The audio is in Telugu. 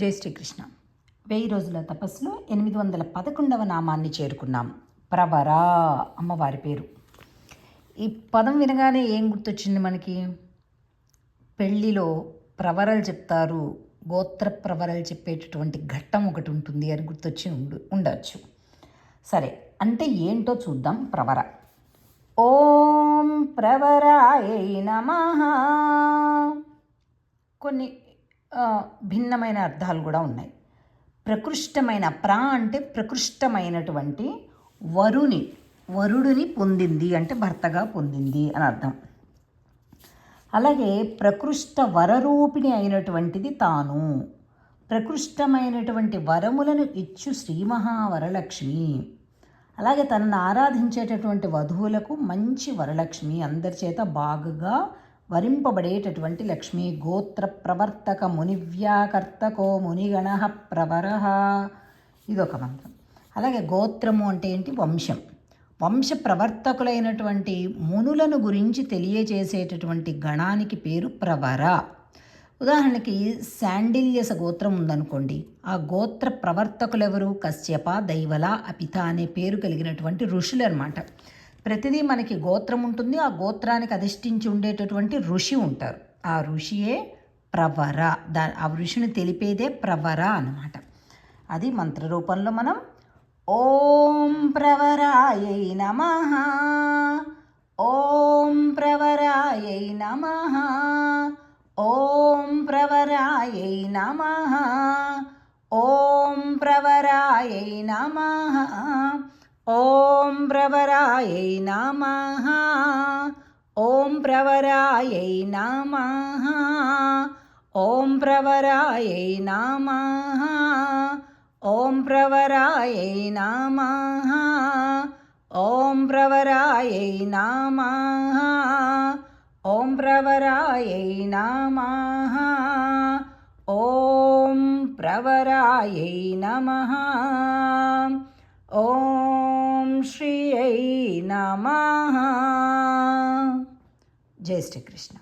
జై శ్రీకృష్ణ. వెయ్యి రోజుల తపస్సులో ఎనిమిది వందల పదకొండవ నామాన్ని చేరుకున్నాం. ప్రవరా అమ్మవారి పేరు. ఈ పదం వినగానే ఏం గుర్తొచ్చింది మనకి? పెళ్ళిలో ప్రవరలు చెప్తారు గోత్ర ప్రవరలు చెప్పేటటువంటి ఘట్టం ఒకటి ఉంటుంది అని గుర్తొచ్చి ఉండు ఉండవచ్చు సరే అంటే ఏంటో చూద్దాం ప్రవర. ఓం ప్రవరాయ నమ. కొన్ని భిన్నమైన అర్థాలు కూడా ఉన్నాయి. ప్రకృష్టమైన ప్రా అంటే ప్రకృష్టమైనటువంటి వరుని వరుడిని పొందింది అంటే భర్తగా పొందింది అని అర్థం. అలాగే ప్రకృష్ట వరరూపిణి అయినటువంటిది తాను. ప్రకృష్టమైనటువంటి వరములను ఇచ్చు శ్రీ మహావరలక్ష్మి. అలాగే తనను ఆరాధించేటటువంటి వధువులకు మంచి వరలక్ష్మి. అందరి చేత బాగుగా వరింపబడేటటువంటి లక్ష్మి గోత్ర ప్రవర్తక మునివ్యాకర్తకో మునిగణ ప్రవర. ఇదొక మంత్రం. అలాగే గోత్రము అంటే ఏంటి? వంశం. వంశ ప్రవర్తకులైనటువంటి మునులను గురించి తెలియజేసేటటువంటి గణానికి పేరు ప్రవర. ఉదాహరణకి శాండిల్యస గోత్రం ఉందనుకోండి. ఆ గోత్ర ప్రవర్తకులెవరు? కశ్యప దైవల అపిత అనే పేరు కలిగినటువంటి ఋషులు అనమాట ప్రతిదీ మనకి గోత్రం ఉంటుంది. ఆ గోత్రానికి అధిష్ఠించి ఉండేటటువంటి ఋషి ఉంటారు. ఆ ఋషియే ప్రవర. దా ఆ ఋషిని తెలిపేదే ప్రవర అన్నమాట. అది మంత్ర రూపంలో మనం ఓం ప్రవరాయై నమ. ఓం ప్రవరాయై నమ. ఓం ప్రవరాయై నమ. ఓం ప్రవరాయై నమ. ఓం ప్రవర प्रवरायै नमः ॐ प्रवरायै नमः ॐ प्रवरायै नमः ॐ प्रवरायै नमः ॐ प्रवरायै नमः ॐ प्रवरायै नमः ॐ प्रवरायै नमः ఓం శ్రీ నమ. జై శ్రీకృష్ణ.